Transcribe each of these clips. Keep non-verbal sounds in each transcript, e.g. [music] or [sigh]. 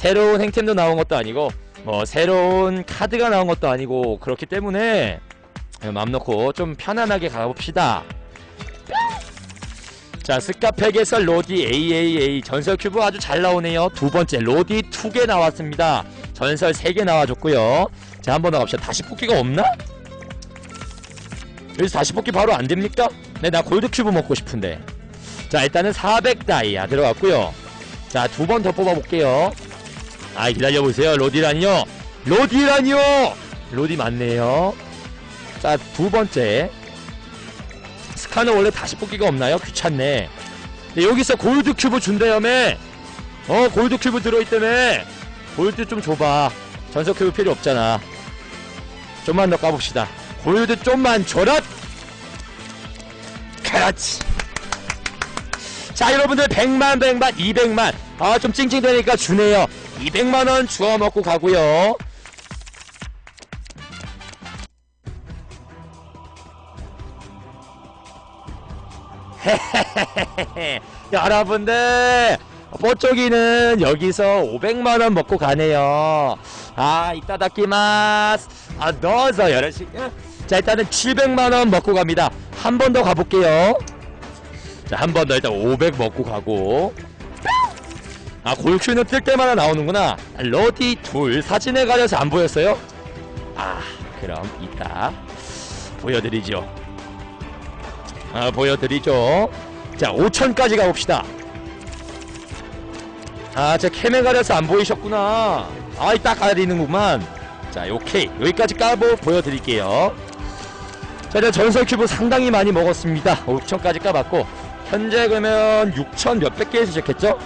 새로운 행템도 나온 것도 아니고 뭐 새로운 카드가 나온 것도 아니고 그렇기 때문에 마음 놓고 좀 편안하게 가봅시다 자 스카팩에서 로디 AAA 전설 큐브 아주 잘 나오네요 두 번째 로디 2개 나왔습니다 전설 3개 나와줬고요 자 한 번 더 갑시다 다시 뽑기가 없나? 여기서 다시 뽑기 바로 안 됩니까? 네, 나 골드 큐브 먹고 싶은데. 자, 일단은 400 다이아 들어갔고요. 자, 두 번 더 뽑아볼게요. 아, 기다려보세요. 로디라니요. 로디라니요! 로디 맞네요. 자, 두 번째. 스카는 원래 다시 뽑기가 없나요? 귀찮네. 네, 여기서 골드 큐브 준대요매. 어, 골드 큐브 들어있다며. 골드 좀 줘봐. 전석 큐브 필요 없잖아. 좀만 더 까봅시다. 골드 좀만 줘라! 그렇지. 자, 여러분들 100만, 100만, 200만. 아, 좀 찡찡대니까 주네요. 200만원 주워 먹고 가고요. [laughs] 여러분들 뽀쪽이는 여기서 500만원 먹고 가네요. 아 이따다키마스. 아 넣어서 여러시 자 일단은 700만원 먹고 갑니다. 한 번 더 가볼게요. 자 한 번 더 일단 500 먹고 가고 아 골큐는 뜰 때마다 나오는구나 러디 둘 사진에 가려서 안 보였어요? 아 그럼 이따 보여드리죠 아 보여드리죠 자 5천까지 가봅시다 아, 제 캠에 가려서 안 보이셨구나. 아, 이따 가리는구만. 자, 오케이. 여기까지 까보 보여드릴게요. 자, 일단 전설 큐브 상당히 많이 먹었습니다. 5천까지 까봤고, 현재 그러면 6천 몇백 개에서 시작했죠?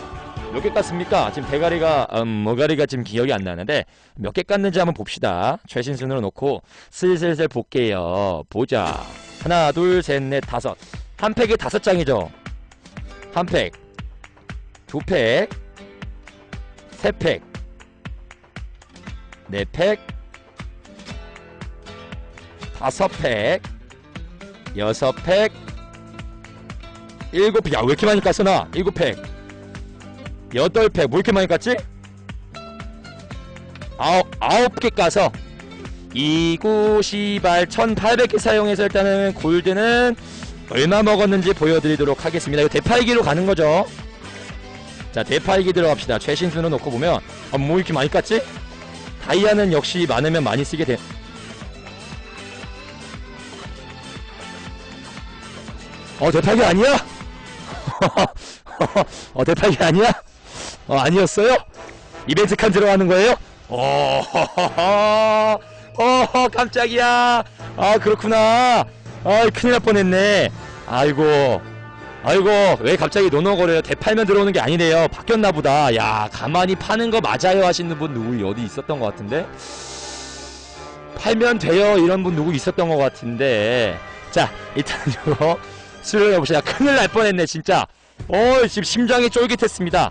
몇 개 깠습니까? 지금 대가리가, 음, 머가리가 지금 기억이 안 나는데, 몇 개 깠는지 한번 봅시다. 최신 순으로 놓고, 슬슬슬 볼게요. 보자. 하나, 둘, 셋, 넷, 다섯. 한 팩에 다섯 장이죠? 한 팩. 두 팩. 세 팩, 네 팩, 다섯 팩, 여섯 팩, 일곱 팩. 야, 왜 이렇게 많이 깠어, 나? 일곱 팩. 여덟 팩. 뭐 이렇게 많이 깠지? 아홉, 아홉 개 까서. 이구, 시발, 1800개 사용해서 일단은 골드는 얼마 먹었는지 보여드리도록 하겠습니다. 이거 대팔기로 가는 거죠. 자 대파이기 들어갑시다 최신수는 놓고 보면 아, 뭐 이렇게 많이 깠지? 다이아는 역시 많으면 많이 쓰게 돼 어, 대파이기 아니야? [laughs] 어, 대파이기 아니야? 어, 아니었어요? 이벤트 칸 들어가는 거예요? 어, 어, 깜짝이야. 아, 그렇구나. 아, 큰일 날 뻔했네. 아이고. 아이고 왜 갑자기 노노거려요 대팔면 들어오는 게 아니래요 바뀌었나 보다 야 가만히 파는 거 맞아요 하시는 분 누구 어디 있었던 것 같은데 팔면 돼요 이런 분 누구 있었던 것 같은데 자 일단 [laughs] 이거 수련해봅시다 큰일 날 뻔했네 진짜 어 지금 심장이 쫄깃했습니다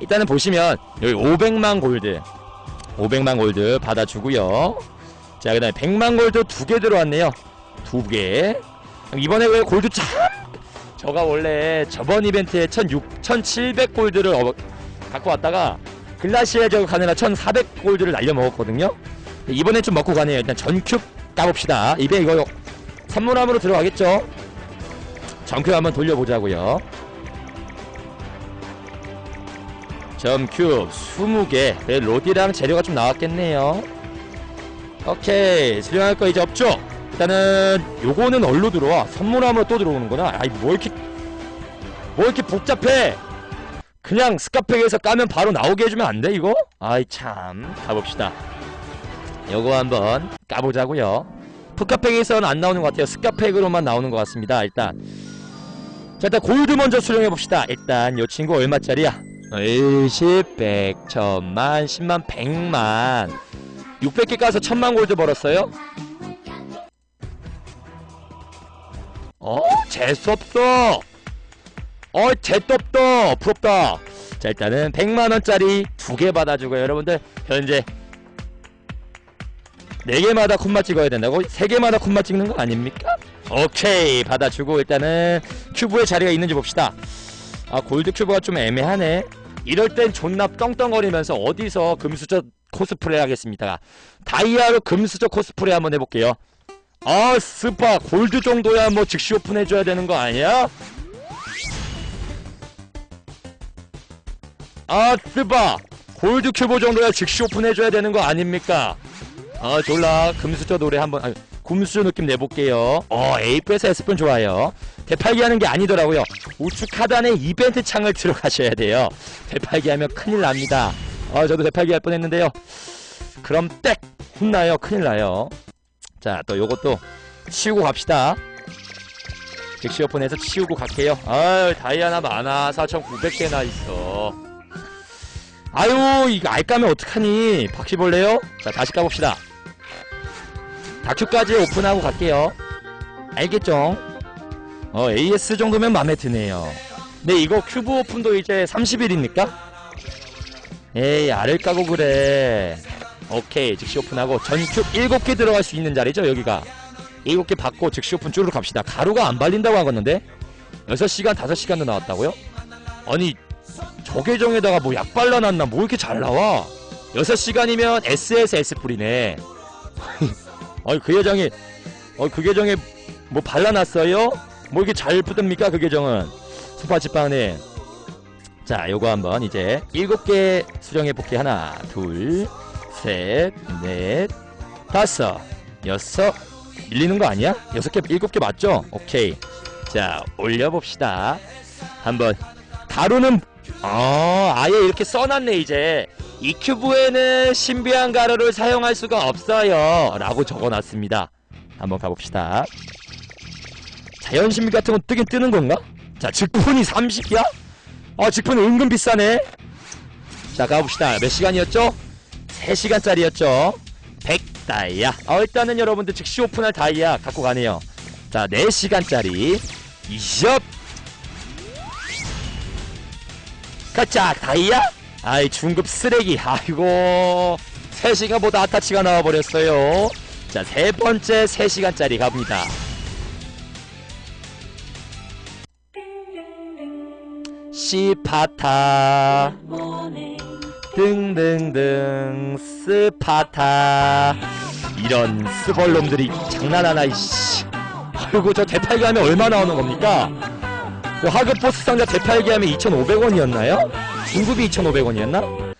일단은 보시면 여기 500만 골드 500만 골드 받아주고요 자 그 다음에 100만 골드 두 개 들어왔네요 두 개 이번에 왜 골드 참 저가 원래 저번 이벤트에 1600, 1700 골드를 어, 갖고 왔다가 글라시에 저거 가느라 1400 골드를 날려 먹었거든요. 이번엔 좀 먹고 가네요. 일단 전큐 까봅시다. 입에 이거 선물함으로 들어가겠죠? 전큐 한번 돌려보자고요. 점큐 20개 네, 로디랑 재료가 좀 나왔겠네요. 오케이 수령할 거 이제 없죠? 일단은 요거는 얼로 들어와. 선물함으로 또 들어오는구나? 아이 뭐 이렇게 뭐 이렇게 복잡해? 그냥 스카팩에서 까면 바로 나오게 해주면 안 돼 이거? 아이 참. 가봅시다. 요거 한번 까보자고요. 푸카팩에서는 안 나오는 것 같아요. 스카팩으로만 나오는 것 같습니다 일단. 자 일단 골드 먼저 수령해봅시다. 일단 요 친구 얼마짜리야 10, 100, 1000만, 10만, 100만 600개 까서 1000만 골드 벌었어요? 어? 재수없어 어 재수없다 부럽다 자 일단은 100만원짜리 두 개 받아주고요 여러분들 현재 4개마다 콤마 찍어야 된다고? 3개마다 콤마 찍는 거 아닙니까? 오케이 받아주고 일단은 큐브의 자리가 있는지 봅시다 아 골드 큐브가 좀 애매하네 이럴 땐 존나 떵떵거리면서 어디서 금수저 코스프레 하겠습니까? 다이아로 금수저 코스프레 한번 해볼게요. 아 스파 골드 정도야 뭐 즉시 오픈해줘야 되는 거 아니야? 아 스파 골드 큐브 정도야 즉시 오픈해줘야 되는 거 아닙니까? 아 졸라 금수저 노래 한번 아, 금수저 느낌 내볼게요. 어 에이프에서 S분 좋아요. 대팔기 하는 게 아니더라고요. 우측 하단에 이벤트 창을 들어가셔야 돼요. 대팔기 하면 큰일 납니다. 아 저도 대팔기 할 뻔했는데요. 그럼 땡 혼나요. 큰일 나요. 자 또 요것도 치우고 갑시다. 오픈해서 치우고 갈게요. 아유 다이아나 많아 4,900개나 있어. 아유 이거 알 까면 어떡하니 바퀴벌레요? 자 다시 까봅시다. 다큐까지 오픈하고 갈게요. 알겠죠? 어 AS 정도면 마음에 드네요. 근데 이거 큐브 오픈도 이제 30일입니까? 에이 알을 까고 그래. 오케이 즉시 오픈하고 전큐 7개 들어갈 수 있는 자리죠 여기가 7개 받고 즉시 오픈 쭈르 갑시다 가루가 안 발린다고 하겠는데 6시간 5시간도 나왔다고요? 아니 저 계정에다가 뭐 약 발라놨나 뭐 이렇게 잘 나와 6시간이면 SSS 뿌리네 [laughs] 아니 그 계정에 어그 계정에 뭐 발라놨어요? 뭐 이렇게 잘 뿌듭니까 그 계정은 스파치빵네 자 요거 한번 이제 7개 수령해 볼게 하나 둘 셋, 넷, 다섯, 여섯 밀리는 거 아니야? 여섯 개, 일곱 개 맞죠? 오케이. 자, 올려봅시다. 한번 가루는 어, 아예 이렇게 써놨네 이제 이 큐브에는 신비한 가루를 사용할 수가 없어요 라고 적어놨습니다 한번 가봅시다 자연 신비 같은 거 뜨긴 뜨는 건가? 자 직분이 30이야? 아 직분 은근 비싸네. 자 가봅시다. 몇 시간이었죠? 3시간짜리였죠. 100다이아. 어, 일단은 여러분들 즉시 오픈할 다이아 갖고 가네요. 자 4시간짜리. 이샵 가짜 다이아? 아이 중급 쓰레기. 아이고 3시간보다 아타치가 나와버렸어요. 자 세번째 3시간짜리 갑니다 시파타. 등등등 스파타. 이런 스벌놈들이 장난하나 이씨. 아이고 저 대팔기 하면 얼마 나오는 겁니까? 그 하급 보스 상자 대팔기 하면 2,500원이었나요? 중급이 2,500원이었나?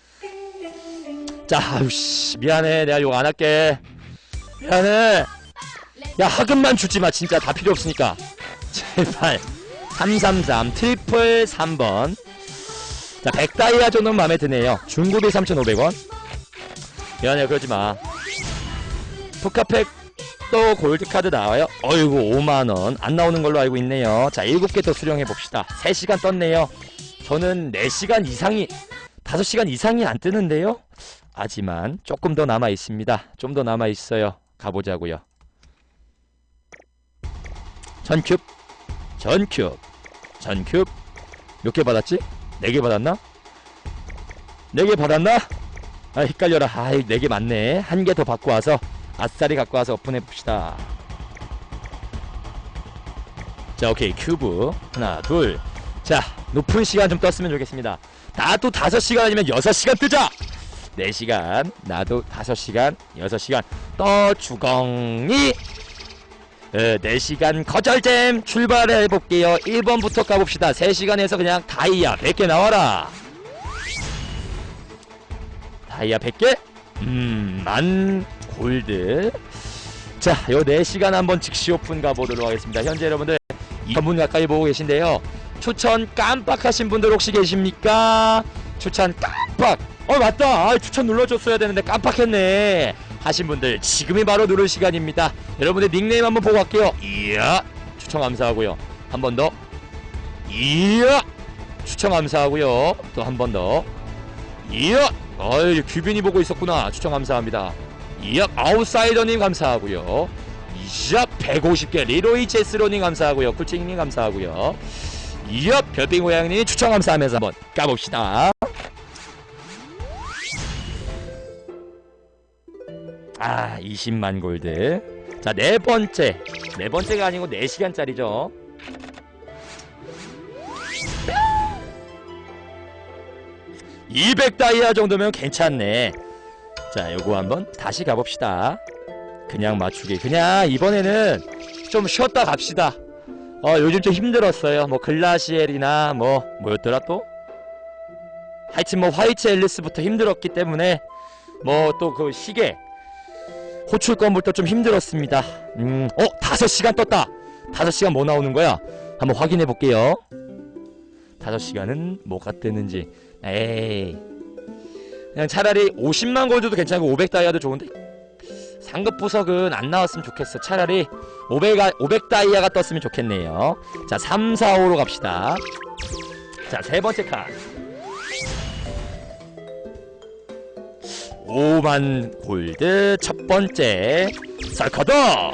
자 아유씨 미안해. 내가 욕 안 할게. 미안해. 야 하급만 주지마. 진짜 다 필요 없으니까. 제발 333 트리플 3번 자, 100다이아 정도는 마음에 드네요. 중급이 3,500원. 미안해요, 그러지마. 포카팩 또 골드카드 나와요. 어이구, 5만원. 안 나오는 걸로 알고 있네요. 자, 7개 더 수령해봅시다. 3시간 떴네요. 저는 4시간 이상이, 5시간 이상이 안 뜨는데요. 하지만 조금 더 남아 있습니다. 좀 더 남아 있어요. 가보자고요. 전큐브, 전큐브, 전큐브. 몇개 받았지? 4개 받았나? 4개 받았나? 아 헷갈려라. 아이 4개 맞네. 한 개 더 받고 와서 아싸리 갖고 와서 오픈해봅시다. 자 오케이. 큐브. 하나 둘자 높은 시간 좀 떴으면 좋겠습니다. 나도 5시간 아니면 6시간 뜨자! 4시간 나도 5시간 6시간. 떠 주걱이 어, 4시간 거절잼 출발해 볼게요 1번부터 가봅시다 3시간에서 그냥 다이아 100개 나와라 다이아 100개? 음, 만 골드 자, 요 4시간 한번 즉시 오픈 가보도록 하겠습니다 현재 여러분들 2분 가까이 보고 계신데요 추천 깜빡하신 분들 혹시 계십니까? 추천 깜빡! 어 맞다! 아, 추천 눌러줬어야 되는데 깜빡했네 하신 분들 지금이 바로 누를 시간입니다. 여러분의 닉네임 한번 보고 갈게요. 이야 추천 감사하고요. 한 번 더. 이야 추천 감사하고요. 또 한 번 더. 이야 어이 규빈이 보고 있었구나. 추천 감사합니다. 이야 아웃사이더님 감사하고요. 이야 150개 리로이 제스로님 감사하고요. 쿨찡님 감사하고요. 이야 별빙 고양이님 추천 감사하면서 한번 까봅시다. 아 20만 골드. 자 네 번째. 네 번째가 아니고 4시간짜리죠. 200 다이아 정도면 괜찮네. 자 요거 한번 다시 가봅시다. 그냥 맞추기. 그냥 이번에는 좀 쉬었다 갑시다. 어 요즘 좀 힘들었어요. 뭐 글라시엘이나 뭐 뭐였더라 또? 하여튼 뭐 화이트 앨리스부터 힘들었기 때문에 뭐 또 그 시계 호출 건부터 좀 힘들었습니다. 음, 어 5시간 떴다. 5시간 뭐 나오는 거야? 한번 확인해 볼게요. 5시간은 뭐가 뜨는지. 에이. 그냥 차라리 50만 골드도 괜찮고 500 다이아도 좋은데. 상급 보석은 안 나왔으면 좋겠어. 차라리 500, 500 다이아가 떴으면 좋겠네요. 자 3, 4, 5로 갑시다. 자 세번째 칸 5만 골드 첫 번째 쌀커더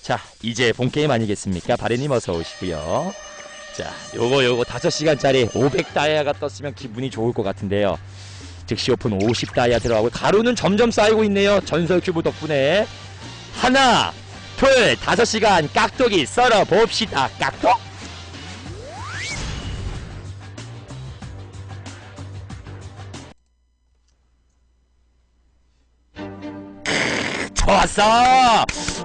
자 이제 본 게임 아니겠습니까? 바레님 어서 오시고요. 자 요거 요거 5시간짜리 500 다이아가 떴으면 기분이 좋을 것 같은데요. 즉시 오픈 50 다이아 들어가고 가루는 점점 쌓이고 있네요. 전설 큐브 덕분에. 하나 둘 다섯 시간 깍두기 썰어 봅시다. 깍둑 좋았어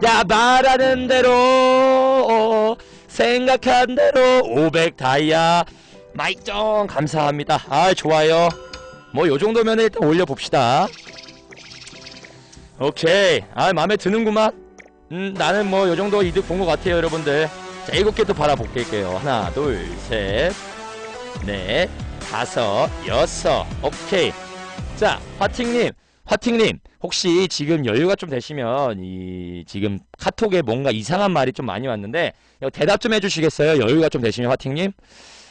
야 말하는 대로 어, 생각한 대로 500 다이아. 마이정 감사합니다. 아 좋아요. 뭐 요정도면 일단 올려봅시다. 오케이. 아 마음에 드는구만. 음 나는 뭐 요정도 이득 본 것 같아요 여러분들. 자 일곱 개 또 바라볼게요. 하나 둘 셋 넷 다섯 여섯. 오케이. 자 화팅님 화팅님 혹시 지금 여유가 좀 되시면 이 지금 카톡에 뭔가 이상한 말이 좀 많이 왔는데 대답 좀 해주시겠어요? 여유가 좀 되시면 화팅님?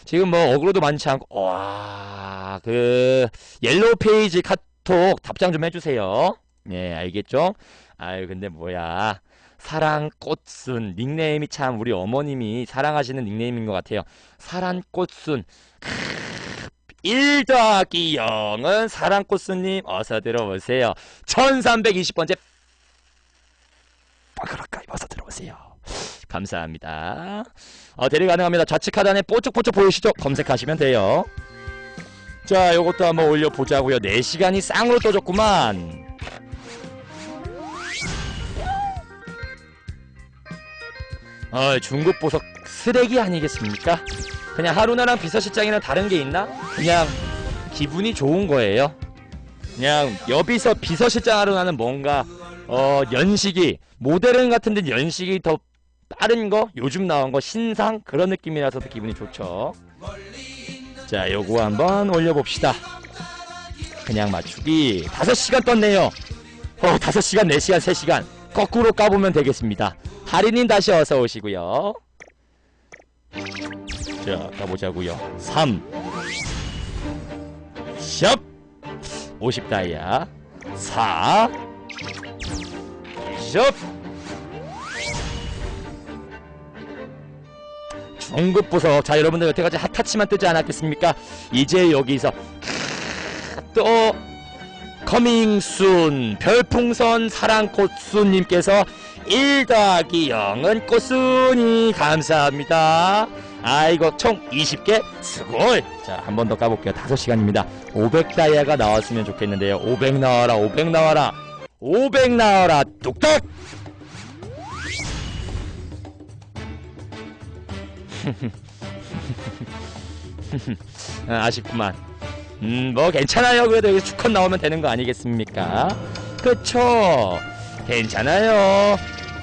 지금 뭐 어그로도 많지 않고 와그 옐로우 페이지 카톡 답장 좀 해주세요. 네 알겠죠? 아유 근데 뭐야. 사랑꽃순. 닉네임이 참 우리 어머님이 사랑하시는 닉네임인 것 같아요. 사랑꽃순 1 더하기 0은 사랑꽃순님 어서 들어오세요. 1320번째 빠그락가이 어서 들어오세요. 감사합니다. 어, 대리 가능합니다. 좌측 하단에 뽀쪽뽀쪽 보이시죠? 검색하시면 돼요. 자 요것도 한번 올려보자고요. 4시간이 쌍으로 떠졌구만. 어, 중국 보석 쓰레기 아니겠습니까? 그냥 하루나랑 비서실장이랑 다른 게 있나? 그냥 기분이 좋은 거예요. 그냥 여기서 비서실장 하루나는 뭔가 어 연식이 모델은 같은 데 연식이 더 빠른 거 요즘 나온 거 신상 그런 느낌이라서 더 기분이 좋죠. 자 요거 한번 올려봅시다. 그냥 맞추기 5시간 떴네요. 어 5시간 4시간 3시간 거꾸로 까보면 되겠습니다. 하리님 다시 어서 오시고요. 자 가보자고요. 3 샵! 50 다이아. 4 샵! 중급 보석. 자 여러분들 여태까지 핫타치만 뜨지 않았겠습니까? 이제 여기서 또 커밍순 별풍선 사랑꽃순님께서 1 더하기 0은 꽃순이. 감사합니다 아이고 총 20개 스골 자한 번 더 까볼게요. 5시간입니다. 500 다이아가 나왔으면 좋겠는데요. 500 나와라 500 나와라. 500 나와라. 뚝딱! [laughs] 아, 아쉽구만. 음 뭐 괜찮아요. 그래도 여기 주컷 나오면 되는 거 아니겠습니까? 그쵸? 괜찮아요.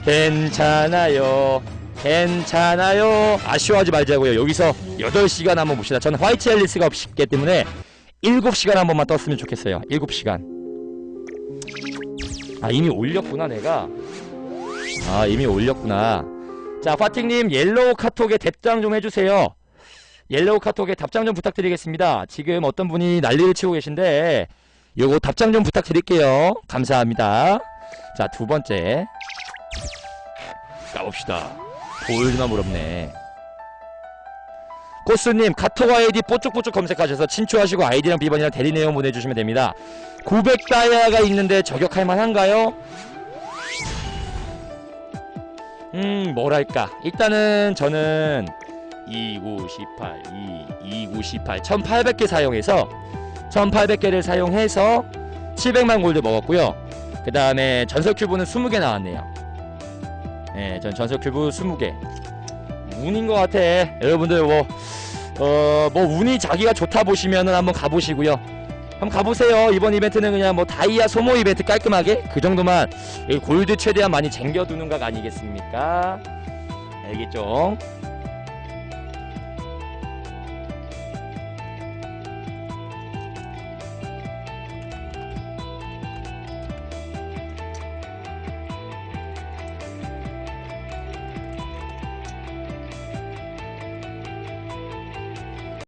괜찮아요 괜찮아요. 아쉬워하지 말자고요. 여기서 8시간 한번 봅시다. 저는 화이트 앨리스가 없기 때문에 7시간 한 번만 떴으면 좋겠어요. 7시간. 아 이미 올렸구나 내가. 아 이미 올렸구나. 자 파팅님 옐로우 카톡에 답장 좀 해주세요. 옐로우 카톡에 답장 좀 부탁드리겠습니다. 지금 어떤 분이 난리를 치고 계신데 요거 답장 좀 부탁드릴게요. 감사합니다. 자 두 번째. 가봅시다 보여주나 무럽네. 코스님 카톡 아이디 뽀쭉뽀쭉 검색하셔서 친추하시고 아이디랑 비번이랑 대리 내용 보내주시면 됩니다. 900 다이아가 있는데 저격할 만한가요? 음 뭐랄까. 일단은 저는 2, 9, 18, 2, 2, 9, 18 1800개 사용해서 1800개를 사용해서 700만 골드 먹었고요. 그 다음에 전설 큐브는 20개 나왔네요 네, 전 전설 큐브 20개. 운인 것 같아. 여러분들 뭐 어, 뭐 운이 자기가 좋다 보시면은 한번 가보시고요. 한번 가보세요. 이번 이벤트는 그냥 뭐 다이아 소모 이벤트 깔끔하게? 그 정도만 골드 최대한 많이 쟁겨두는 각 아니겠습니까? 알겠죠